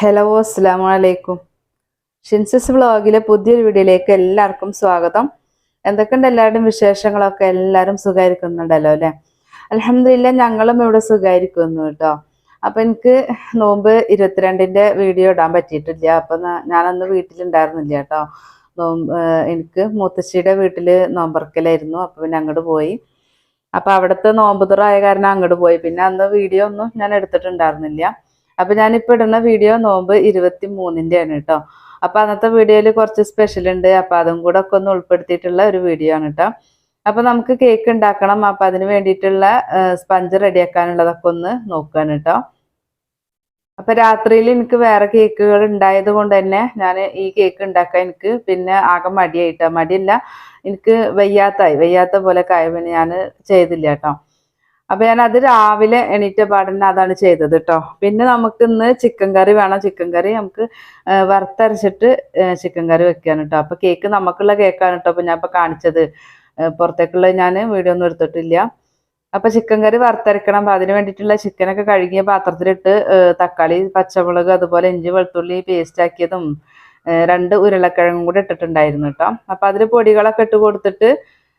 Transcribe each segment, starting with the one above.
Hello അസ്സാം വലൈക്കും ഷിൻസിസ് വ്ളോഗിലെ പുതിയൊരു വീഡിയോയിലേക്ക് എല്ലാവർക്കും സ്വാഗതം. എന്തൊക്കെയുണ്ട് എല്ലാവരുടെയും വിശേഷങ്ങളൊക്കെ? എല്ലാവരും സുഖമായിരിക്കുന്നുണ്ടല്ലോ അല്ലേ? അലഹമില്ല ഞങ്ങളും ഇവിടെ സുഖമായിരിക്കുന്നു കേട്ടോ. അപ്പം എനിക്ക് നോമ്പ് ഇരുപത്തിരണ്ടിന്റെ വീഡിയോ ഇടാൻ പറ്റിയിട്ടില്ല. അപ്പം ഞാനന്ന് വീട്ടിലുണ്ടായിരുന്നില്ല കേട്ടോ. നോമ്പ് എനിക്ക് മുത്തശ്ശിയുടെ വീട്ടിൽ നോമ്പറക്കലായിരുന്നു. അപ്പം പിന്നെ അങ്ങോട്ട് പോയി. അപ്പം അവിടുത്തെ നോമ്പ് തുറ ആയ കാരണം അങ്ങോട്ട് പോയി. പിന്നെ അന്ന് വീഡിയോ ഒന്നും ഞാൻ എടുത്തിട്ടുണ്ടായിരുന്നില്ല. അപ്പൊ ഞാനിപ്പോ ഇടുന്ന വീഡിയോ നോമ്പ് ഇരുപത്തി മൂന്നിന്റെ ആണ് കേട്ടോ. അപ്പൊ അന്നത്തെ വീഡിയോയിൽ കുറച്ച് സ്പെഷ്യൽ ഉണ്ട്. അപ്പൊ അതും കൂടെ ഒക്കെ ഒന്ന് ഉൾപ്പെടുത്തിയിട്ടുള്ള ഒരു വീഡിയോ ആണ് കേട്ടോ. അപ്പൊ നമുക്ക് കേക്ക് ഉണ്ടാക്കണം. അപ്പൊ അതിന് വേണ്ടിയിട്ടുള്ള സ്പഞ്ച് റെഡിയാക്കാനുള്ളതൊക്കെ ഒന്ന് നോക്കുകയാണ് കേട്ടോ. അപ്പൊ രാത്രിയിൽ എനിക്ക് വേറെ കേക്കുകൾ ഉണ്ടായത് കൊണ്ട് തന്നെ ഞാൻ ഈ കേക്ക് ഉണ്ടാക്കാൻ എനിക്ക് പിന്നെ ആകെ മടിയായിട്ടോ മടിയില്ല എനിക്ക് വയ്യാത്തായി. വയ്യാത്ത പോലെ കായ പിന്നെ ഞാൻ ചെയ്തില്ല കേട്ടോ. അപ്പൊ ഞാൻ അത് രാവിലെ എണീറ്റ പാടന്നെ അതാണ് ചെയ്തത് കേട്ടോ പിന്നെ നമുക്ക് ഇന്ന് ചിക്കൻ കറി വേണം. ചിക്കൻ കറി നമുക്ക് വറുത്തരച്ചിട്ട് ചിക്കൻ കറി വെക്കാൻ കേട്ടോ അപ്പൊ കേക്ക് നമുക്കുള്ള കേക്കാണ് കേട്ടോ അപ്പൊ ഞാൻ ഇപ്പൊ കാണിച്ചത്. പുറത്തേക്കുള്ള ഞാൻ വീഡിയോ ഒന്നും എടുത്തിട്ടില്ല. അപ്പൊ ചിക്കൻ കറി വറുത്തരക്കണം. അപ്പൊ അതിന് വേണ്ടിയിട്ടുള്ള ചിക്കനൊക്കെ കഴുകിയ പാത്രത്തിലിട്ട് തക്കാളി പച്ചമുളക് അതുപോലെ ഇഞ്ചി വെളുത്തുള്ളി പേസ്റ്റ് ആക്കിയതും രണ്ട് ഉരുളക്കിഴങ്ങും കൂടെ ഇട്ടിട്ടുണ്ടായിരുന്നു കേട്ടോ അപ്പൊ അതിൽ പൊടികളൊക്കെ ഇട്ട് കൊടുത്തിട്ട്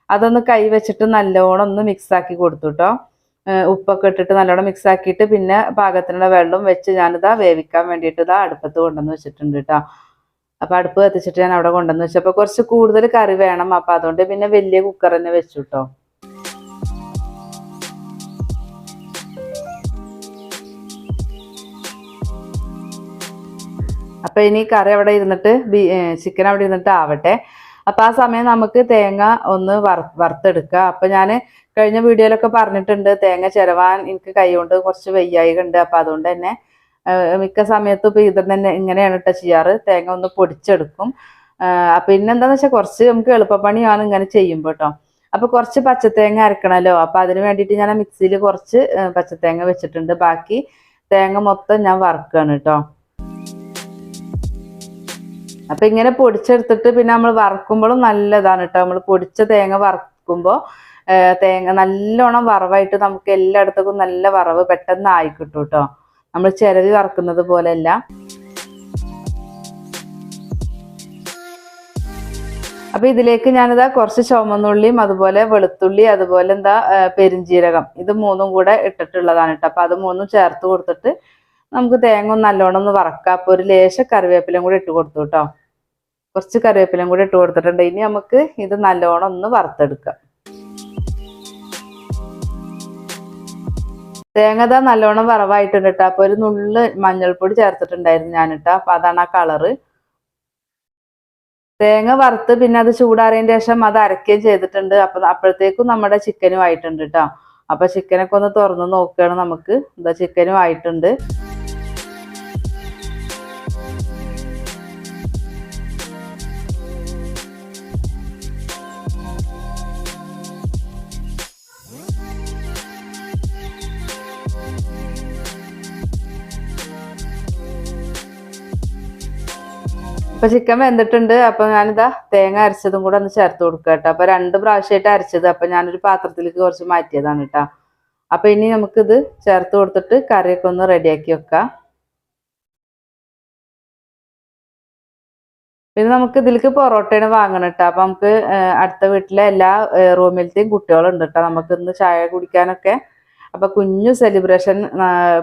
അതൊന്ന് കൈ വെച്ചിട്ട് നല്ലോണം ഒന്ന് മിക്സ് ആക്കി കൊടുത്തു കേട്ടോ ഉപ്പൊക്കെ ഇട്ടിട്ട് നല്ലോണം മിക്സ് ആക്കിയിട്ട് പിന്നെ പാകത്തിനുള്ള വെള്ളം വെച്ച് ഞാനിതാ വേവിക്കാൻ വേണ്ടിയിട്ട് ഇതാ അടുപ്പത്ത് കൊണ്ടുവന്ന് വെച്ചിട്ടുണ്ട് കേട്ടോ അപ്പൊ അടുപ്പ് കത്തിച്ചിട്ട് ഞാൻ അവിടെ കൊണ്ടുവന്ന് വെച്ചു. വെച്ചപ്പോൾ കുറച്ച് കൂടുതൽ കറി വേണം. അപ്പൊ അതുകൊണ്ട് പിന്നെ വലിയ കുക്കർ തന്നെ വെച്ചു കേട്ടോ അപ്പൊ ഇനി കറി അവിടെ ഇരുന്നിട്ട് ചിക്കൻ അവിടെ ഇരുന്നിട്ട് ആവട്ടെ. അപ്പൊ ആ സമയം നമുക്ക് തേങ്ങ ഒന്ന് വറ വറുത്തെടുക്കുക അപ്പൊ ഞാൻ കഴിഞ്ഞ വീഡിയോയിലൊക്കെ പറഞ്ഞിട്ടുണ്ട് തേങ്ങ ചിരവാൻ എനിക്ക് കൈകൊണ്ട് കുറച്ച് വയ്യായിക ഉണ്ട് അപ്പൊ അതുകൊണ്ട് തന്നെ മിക്ക സമയത്തും ഇപ്പൊ ഇത് തന്നെ ഇങ്ങനെയാണ് കേട്ടോ ചെയ്യാറ്. തേങ്ങ ഒന്ന് പൊടിച്ചെടുക്കും. പിന്നെന്താന്ന് വെച്ചാൽ കുറച്ച് നമുക്ക് എളുപ്പപ്പണിയാണ് ഇങ്ങനെ ചെയ്യുമ്പോൾ കേട്ടോ അപ്പൊ കുറച്ച് പച്ചത്തേങ്ങ അരക്കണമല്ലോ അപ്പൊ അതിന് വേണ്ടിയിട്ട് ഞാൻ മിക്സിയിൽ കുറച്ച് പച്ചത്തേങ്ങ വെച്ചിട്ടുണ്ട്. ബാക്കി തേങ്ങ മൊത്തം ഞാൻ വറുക്കുകയാണ് കേട്ടോ അപ്പൊ ഇങ്ങനെ പൊടിച്ചെടുത്തിട്ട് പിന്നെ നമ്മൾ വറക്കുമ്പോഴും നല്ലതാണ് കേട്ടോ നമ്മൾ പൊടിച്ച തേങ്ങ വറക്കുമ്പോൾ തേങ്ങ നല്ലോണം വറവായിട്ട് നമുക്ക് എല്ലായിടത്തേക്കും നല്ല വറവ് പെട്ടെന്ന് ആയിക്കിട്ടും കേട്ടോ നമ്മൾ ചിരവി വറക്കുന്നത് പോലെയല്ല. അപ്പൊ ഇതിലേക്ക് ഞാനിതാ കുറച്ച് ചുമന്നുള്ളിയും അതുപോലെ വെളുത്തുള്ളി അതുപോലെ എന്താ പെരിഞ്ജീരകം ഇത് മൂന്നും കൂടെ ഇട്ടിട്ടുള്ളതാണ് കേട്ടോ അപ്പൊ അത് മൂന്നും ചേർത്ത് കൊടുത്തിട്ട് നമുക്ക് തേങ്ങ നല്ലോണം ഒന്ന് വറക്കാം. അപ്പൊ ഒരു ലേശ കറിവേപ്പിലയും കൂടെ ഇട്ട് കൊടുത്തു കേട്ടോ കുറച്ച് കറിവേപ്പിലയും കൂടി ഇട്ട് കൊടുത്തിട്ടുണ്ട്. ഇനി നമുക്ക് ഇത് നല്ലോണം ഒന്ന് വറുത്തെടുക്കാം. തേങ്ങ ഇതാ നല്ലോണം വറവായിട്ടുണ്ട് കേട്ടോ. അപ്പൊ ഒരു നുള്ള് മഞ്ഞൾപ്പൊടി ചേർത്തിട്ടുണ്ടായിരുന്നു ഞാൻ കേട്ടോ അപ്പൊ അതാണ് ആ കളറ് തേങ്ങ വറുത്ത് പിന്നെ അത് ചൂടാറിയതിന് ശേഷം അത് അരക്കുകയും ചെയ്തിട്ടുണ്ട്. അപ്പൊ അപ്പോഴത്തേക്കും നമ്മുടെ ചിക്കനും ആയിട്ടുണ്ട് കേട്ടോ. അപ്പൊ ചിക്കനൊക്കെ ഒന്ന് തുറന്ന് നോക്കുകയാണ് നമുക്ക്. എന്താ ചിക്കനും ആയിട്ടുണ്ട്. അപ്പൊ ചിക്കൻ വെന്തിട്ടുണ്ട്. അപ്പൊ ഞാനിതാ തേങ്ങ അരച്ചതും കൂടെ ഒന്ന് ചേർത്ത് കൊടുക്കുക കേട്ടോ അപ്പൊ രണ്ട് പ്രാവശ്യമായിട്ട് അരച്ചത്. അപ്പൊ ഞാനൊരു പാത്രത്തിലേക്ക് കുറച്ച് മാറ്റിയതാണ് കേട്ടോ അപ്പൊ ഇനി നമുക്കിത് ചേർത്ത് കൊടുത്തിട്ട് കറിയൊക്കെ ഒന്ന് റെഡിയാക്കി വെക്കാം. പിന്നെ നമുക്ക് ഇതിലേക്ക് പൊറോട്ടയാണ് വാങ്ങണം കേട്ടോ അപ്പൊ നമുക്ക് അടുത്ത വീട്ടിലെ എല്ലാ റൂമിലത്തെയും കുട്ടികളുണ്ട് കേട്ടോ നമുക്ക് ഇന്ന് ചായ കുടിക്കാനൊക്കെ. അപ്പൊ കുഞ്ഞു സെലിബ്രേഷൻ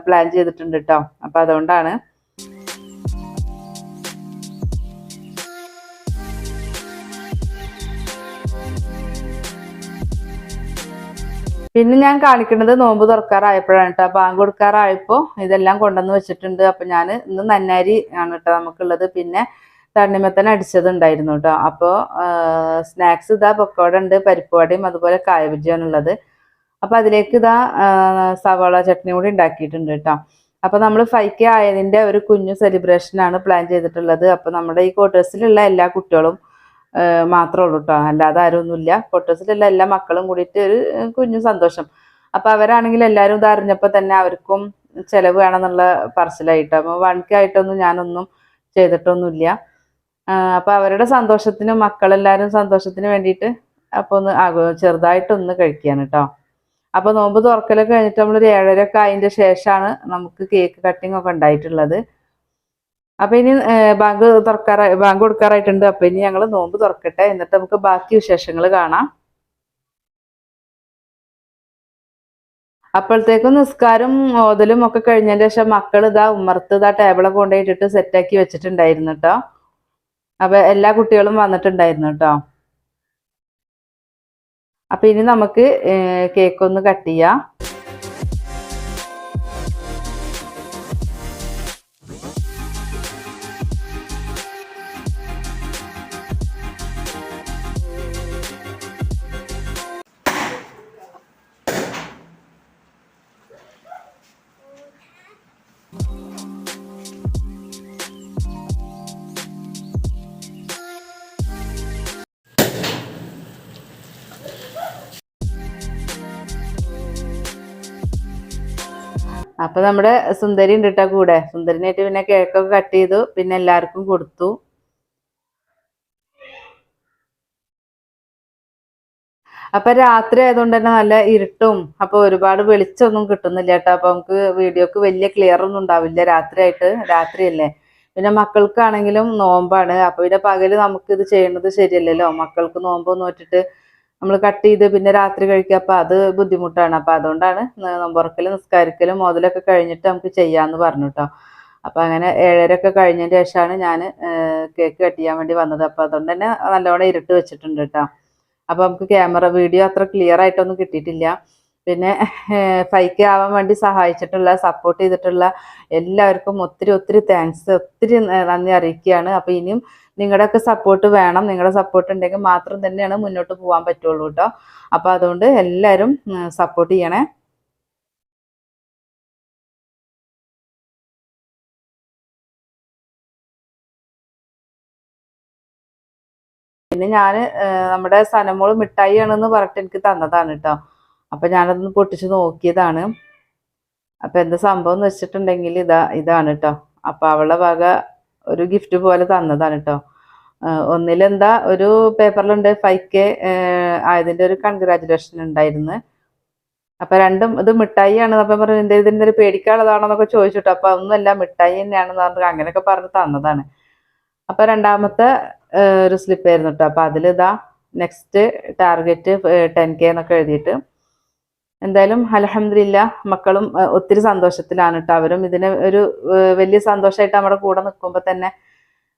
പ്ലാൻ ചെയ്തിട്ടുണ്ട് കേട്ടോ അപ്പൊ അതുകൊണ്ടാണ് പിന്നെ ഞാൻ കാണിക്കുന്നത് നോമ്പ് തുറക്കാറായപ്പോഴാണ് കേട്ടോ ബാങ്ക് കൊടുക്കാറായപ്പോൾ ഇതെല്ലാം കൊണ്ടുവന്ന് വെച്ചിട്ടുണ്ട്. അപ്പൊ ഞാൻ ഇന്ന് നന്നാരി ആണ് കേട്ടോ നമുക്കുള്ളത്. പിന്നെ തണ്ണിമത്തൻ അടിച്ചതുണ്ടായിരുന്നു കേട്ടോ അപ്പോൾ സ്നാക്സ് ഇതാ പൊക്കോട ഉണ്ട് പരിപ്പുവടയും അതുപോലെ കായബജിയാണ് ഉള്ളത്. അപ്പൊ അതിലേക്ക് ഇതാ സവാള ചട്നി കൂടി ഉണ്ടാക്കിയിട്ടുണ്ട് കേട്ടോ അപ്പൊ നമ്മൾ ഫൈവ് കെ ആയതിന്റെ ഒരു കുഞ്ഞു സെലിബ്രേഷനാണ് പ്ലാൻ ചെയ്തിട്ടുള്ളത്. അപ്പൊ നമ്മുടെ ഈ ക്വാർട്ടേഴ്സിലുള്ള എല്ലാ കുട്ടികളും മാത്രമേ ഉള്ളൂ കേട്ടോ അല്ലാതെ ആരും ഒന്നുമില്ല ക്വാർട്ടേഴ്സിലുള്ള എല്ലാ മക്കളും കൂടിയിട്ട് ഒരു കുഞ്ഞു സന്തോഷം. അപ്പൊ അവരാണെങ്കിൽ എല്ലാവരും ഇത് അറിഞ്ഞപ്പോൾ തന്നെ അവർക്കും ചിലവ് വേണമെന്നുള്ള പറച്ചിലായിട്ട്. അപ്പൊ വൺ ആയിട്ടൊന്നും ഞാനൊന്നും ചെയ്തിട്ടൊന്നുമില്ല. അപ്പോൾ അപ്പൊ അവരുടെ സന്തോഷത്തിന് മക്കളെല്ലാവരും സന്തോഷത്തിന് വേണ്ടിയിട്ട് അപ്പൊ ഒന്ന് ചെറുതായിട്ടൊന്ന് കഴിക്കുകയാണ് കേട്ടോ അപ്പൊ നോമ്പ് തുറക്കലൊക്കെ കഴിഞ്ഞിട്ട് നമ്മളൊരു ഏഴരൊക്കെ ആയതിന്റെ ശേഷമാണ് നമുക്ക് കേക്ക് കട്ടിംഗ് ഒക്കെ ഉണ്ടായിട്ടുള്ളത്. അപ്പൊ ഇനി ബാങ്ക് തുറക്കാറായി ബാങ്ക് കൊടുക്കാറായിട്ടുണ്ട്. അപ്പൊ ഇനി ഞങ്ങൾ നോമ്പ് തുറക്കട്ടെ. എന്നിട്ട് നമുക്ക് ബാക്കി വിശേഷങ്ങൾ കാണാം. അപ്പോഴത്തേക്കും നിസ്കാരം ഓതലും ഒക്കെ കഴിഞ്ഞതിന് ശേഷം മക്കൾ ഇതാ ഉമ്മർത്ത് ഇതാ ടേബിളൊക്കെ കൊണ്ടുപോയിട്ടിട്ട് സെറ്റാക്കി വെച്ചിട്ടുണ്ടായിരുന്നു കേട്ടോ അപ്പൊ എല്ലാ കുട്ടികളും വന്നിട്ടുണ്ടായിരുന്നു കേട്ടോ അപ്പൊ ഇനി നമുക്ക് കേക്കൊന്ന് കട്ട് ചെയ്യാം. അപ്പൊ നമ്മുടെ സുന്ദരി ഉണ്ട് കേട്ടോ കൂടെ. സുന്ദരിനായിട്ട് പിന്നെ കേക്കൊക്കെ കട്ട് ചെയ്തു. പിന്നെ എല്ലാവർക്കും കൊടുത്തു. അപ്പൊ രാത്രി ആയതുകൊണ്ട് തന്നെ നല്ല ഇരുട്ടും. അപ്പൊ ഒരുപാട് വെളിച്ചൊന്നും കിട്ടുന്നില്ല കേട്ടോ. അപ്പൊ നമുക്ക് വീഡിയോക്ക് വലിയ ക്ലിയർ ഒന്നും ഉണ്ടാവില്ല രാത്രിയായിട്ട് രാത്രിയല്ലേ പിന്നെ മക്കൾക്കാണെങ്കിലും നോമ്പാണ്. അപ്പൊ പിന്നെ പകൽ നമുക്ക് ഇത് ചെയ്യുന്നത് ശരിയല്ലല്ലോ. മക്കൾക്ക് നോമ്പ് നോറ്റിട്ട് നമ്മൾ കട്ട് ചെയ്ത് പിന്നെ രാത്രി കഴിക്കുക. അപ്പം അത് ബുദ്ധിമുട്ടാണ്. അപ്പം അതുകൊണ്ടാണ് നമ്പുറക്കൽ നിസ്കാരിക്കലും മുതലൊക്കെ കഴിഞ്ഞിട്ട് നമുക്ക് ചെയ്യാമെന്ന് പറഞ്ഞു കേട്ടോ അപ്പം അങ്ങനെ ഏഴരൊക്കെ കഴിഞ്ഞതിന് ശേഷമാണ് ഞാൻ കേക്ക് കട്ട് ചെയ്യാൻ വേണ്ടി വന്നത്. അപ്പം അതുകൊണ്ട് തന്നെ നല്ലോണം ഇരുട്ട് വെച്ചിട്ടുണ്ട് കേട്ടോ അപ്പം നമുക്ക് ക്യാമറ വീഡിയോ അത്ര ക്ലിയർ ആയിട്ടൊന്നും കിട്ടിയിട്ടില്ല. പിന്നെ ഫൈക്ക് ആവാൻ വേണ്ടി സഹായിച്ചിട്ടുള്ള സപ്പോർട്ട് ചെയ്തിട്ടുള്ള എല്ലാവർക്കും ഒത്തിരി ഒത്തിരി താങ്ക്സ് ഒത്തിരി നന്ദി അറിയിക്കുകയാണ്. അപ്പം ഇനിയും നിങ്ങളുടെയൊക്കെ സപ്പോർട്ട് വേണം നിങ്ങളുടെ സപ്പോർട്ട് ഉണ്ടെങ്കിൽ മാത്രം തന്നെയാണ് മുന്നോട്ട് പോകാൻ പറ്റുള്ളൂ കേട്ടോ. അപ്പോൾ അതുകൊണ്ട് എല്ലാവരും സപ്പോർട്ട് ചെയ്യണേ. പിന്നെ ഞാൻ നമ്മുടെ സനമോൾ മിഠായി ആണെന്ന് പറഞ്ഞിട്ട് എനിക്ക് തന്നതാണ് കേട്ടോ. അപ്പം ഞാനതൊന്ന് പൊട്ടിച്ച് നോക്കിയതാണ്. അപ്പം എന്താ സംഭവം എന്ന് വെച്ചിട്ടുണ്ടെങ്കിൽ ഇതാ ഇതാണ് കേട്ടോ. അപ്പം അവളുടെ വക ഒരു ഗിഫ്റ്റ് പോലെ തന്നതാണ് കേട്ടോ ഒന്നിലെന്താ ഒരു പേപ്പറിലുണ്ട് ഫൈവ് കെ ആയതിന്റെ ഒരു കൺഗ്രാജുലേഷൻ ഉണ്ടായിരുന്നു അപ്പൊ രണ്ടും ഇത് മിഠായിയാണ്. അപ്പൊ പറഞ്ഞു എന്തേ ഇതിന്റെ ഒരു പേടിക്കാനുള്ളതാണെന്നൊക്കെ ചോദിച്ചിട്ടോ അപ്പൊ ഒന്നുമല്ല മിഠായി തന്നെയാണെന്ന് പറഞ്ഞിട്ട് അങ്ങനെയൊക്കെ പറഞ്ഞ് തന്നതാണ്. അപ്പൊ രണ്ടാമത്തെ ഒരു സ്ലിപ്പ് ആയിരുന്നു കേട്ടോ അപ്പൊ അതിലിതാ നെക്സ്റ്റ് ടാർഗറ്റ് ടെൻ കെ എന്നൊക്കെ എഴുതിയിട്ട് എന്തായാലും അലഹമില്ല മക്കളും ഒത്തിരി സന്തോഷത്തിലാണ് കേട്ടോ അവരും. ഇതിന് ഒരു വലിയ സന്തോഷമായിട്ട് നമ്മുടെ കൂടെ നിൽക്കുമ്പോൾ തന്നെ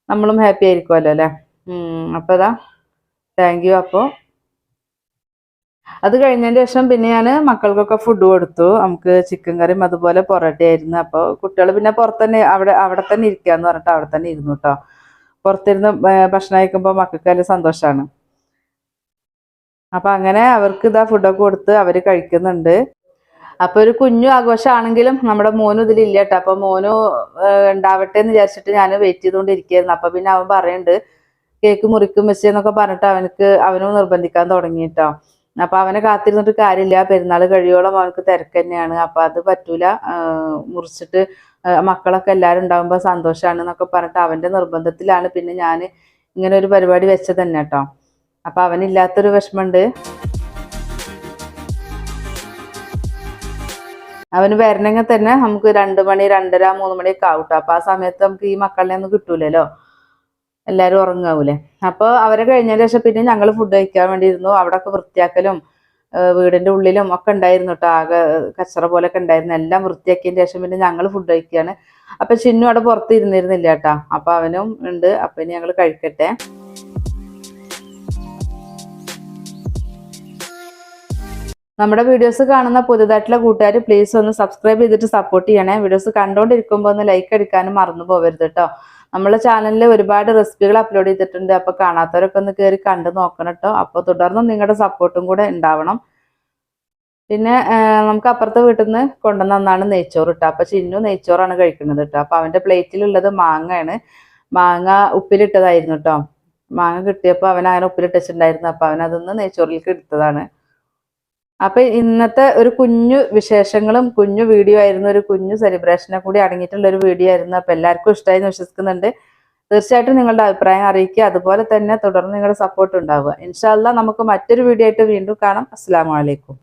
നമ്മളും ഹാപ്പി ആയിരിക്കുമല്ലോ അല്ലേ? അപ്പോൾ ഇതാ താങ്ക് യു അപ്പോൾ അത് കഴിഞ്ഞതിന് ശേഷം പിന്നെ ഞാൻ മക്കൾക്കൊക്കെ ഫുഡ് കൊടുത്തു. നമുക്ക് ചിക്കൻ കറിയും അതുപോലെ പൊറോട്ടയായിരുന്നു. അപ്പോൾ കുട്ടികൾ പിന്നെ പുറത്തന്നെ അവിടെ അവിടെ തന്നെ ഇരിക്കാന്ന് പറഞ്ഞിട്ട് അവിടെ തന്നെ ഇരുന്നു കേട്ടോ പുറത്തിരുന്ന് ഭക്ഷണം കഴിക്കുമ്പോൾ മക്കൾക്ക് നല്ല സന്തോഷമാണ് അപ്പം അങ്ങനെ അവർക്ക് ഇതാ ഫുഡൊക്കെ കൊടുത്ത് അവർ കഴിക്കുന്നുണ്ട്. അപ്പൊ ഒരു കുഞ്ഞു ആഘോഷമാണെങ്കിലും നമ്മുടെ മോനും ഇതിലില്ല കേട്ടോ. അപ്പൊ മോനു ഉണ്ടാവട്ടെ എന്ന് വിചാരിച്ചിട്ട് ഞാൻ വെയിറ്റ് ചെയ്തുകൊണ്ടിരിക്കുകയായിരുന്നു അപ്പൊ പിന്നെ അവൻ പറയുന്നുണ്ട് കേക്ക് മുറിക്കും മെസ്സി എന്നൊക്കെ പറഞ്ഞിട്ട് അവനക്ക് അവനും നിർബന്ധിക്കാൻ തുടങ്ങി കേട്ടോ. അപ്പൊ അവനെ കാത്തിരുന്നിട്ട് കാര്യമില്ല. പെരുന്നാൾ കഴിയോളം അവനക്ക് തിരക്ക് തന്നെയാണ്. അപ്പൊ അത് പറ്റൂല. മുറിച്ചിട്ട് മക്കളൊക്കെ എല്ലാരും ഉണ്ടാകുമ്പോൾ സന്തോഷമാണ് എന്നൊക്കെ പറഞ്ഞിട്ട് അവന്റെ നിർബന്ധത്തിലാണ് പിന്നെ ഞാൻ ഇങ്ങനെ ഒരു പരിപാടി വെച്ചത് തന്നെ കേട്ടോ. അപ്പൊ അവനില്ലാത്തൊരു വിഷമമുണ്ട്. അവന് വരണമെങ്കിൽ തന്നെ നമുക്ക് രണ്ട് മണി രണ്ടര മൂന്ന് മണിയൊക്കെ ആവട്ടോ. അപ്പൊ ആ സമയത്ത് നമുക്ക് ഈ മക്കളെ ഒന്നും കിട്ടൂലല്ലോ. എല്ലാരും ഉറങ്ങാവൂലേ. അപ്പോൾ അവരെ കഴിഞ്ഞതിന് ശേഷം പിന്നെ ഞങ്ങൾ ഫുഡ് കഴിക്കാൻ വേണ്ടിയിരുന്നു. അവിടെ ഒക്കെ വൃത്തിയാക്കലും വീടിന്റെ ഉള്ളിലും ഒക്കെ ഉണ്ടായിരുന്നു കേട്ടോ ആകെ കച്ചറ പോലൊക്കെ ഉണ്ടായിരുന്നു. എല്ലാം വൃത്തിയാക്കിയതിന് ശേഷം പിന്നെ ഞങ്ങൾ ഫുഡ് കഴിക്കുകയാണ് അപ്പൊ ചിന്നു അവിടെ പുറത്ത് ഇരുന്നിരുന്നില്ല കേട്ടോ അപ്പൊ അവനും ഉണ്ട്. അപ്പൊ ഇനി ഞങ്ങൾ കഴിക്കട്ടെ. നമ്മുടെ വീഡിയോസ് കാണുന്ന പുതുതായിട്ടുള്ള കൂട്ടുകാർ പ്ലീസ് ഒന്ന് സബ്സ്ക്രൈബ് ചെയ്തിട്ട് സപ്പോർട്ട് ചെയ്യണേ. വീഡിയോസ് കണ്ടുകൊണ്ടിരിക്കുമ്പോൾ ഒന്ന് ലൈക്ക് അടിക്കാനും മറന്നു പോകരുത് കേട്ടോ നമ്മളെ ചാനലിൽ ഒരുപാട് റെസിപ്പികൾ അപ്ലോഡ് ചെയ്തിട്ടുണ്ട്. അപ്പോൾ കാണാത്തവരൊക്കെ ഒന്ന് കയറി കണ്ടു നോക്കണം കേട്ടോ അപ്പോൾ തുടർന്നും നിങ്ങളുടെ സപ്പോർട്ടും കൂടെ ഉണ്ടാവണം പിന്നെ നമുക്ക് അപ്പുറത്തെ വീട്ടിൽ നിന്ന് കൊണ്ടുവന്നാണ് നെയ്ച്ചോറ് ഇട്ടോ അപ്പോൾ ചിന്നു നെയ്ച്ചോറാണ് കഴിക്കുന്നത് കേട്ടോ അപ്പോൾ അവന്റെ പ്ലേറ്റിലുള്ളത് മാങ്ങയാണ്. മാങ്ങ ഉപ്പിലിട്ടതായിരുന്നു കേട്ടോ മാങ്ങ കിട്ടിയപ്പോൾ അവൻ അങ്ങനെ ഉപ്പിലിട്ടിട്ടുണ്ടായിരുന്നു അപ്പോൾ അവൻ അതൊന്ന് നെയ്ച്ചോറിലേക്ക് എടുത്തതാണ്. അപ്പൊ ഇന്നത്തെ ഒരു കുഞ്ഞു വിശേഷങ്ങളും കുഞ്ഞു വീഡിയോ ആയിരുന്നു ഒരു കുഞ്ഞു സെലിബ്രേഷനെ കൂടി അടങ്ങിയിട്ടുള്ള ഒരു വീഡിയോ ആയിരുന്നു. അപ്പൊ എല്ലാവർക്കും ഇഷ്ടമായി വിശ്വസിക്കുന്നുണ്ട്. തീർച്ചയായിട്ടും നിങ്ങളുടെ അഭിപ്രായം അറിയിക്കുക. അതുപോലെ തന്നെ തുടർന്ന് നിങ്ങളുടെ സപ്പോർട്ട് ഉണ്ടാവുക. ഇൻഷാല്ല നമുക്ക് മറ്റൊരു വീഡിയോ ആയിട്ട് വീണ്ടും കാണാം. അസ്സാം വലൈക്കും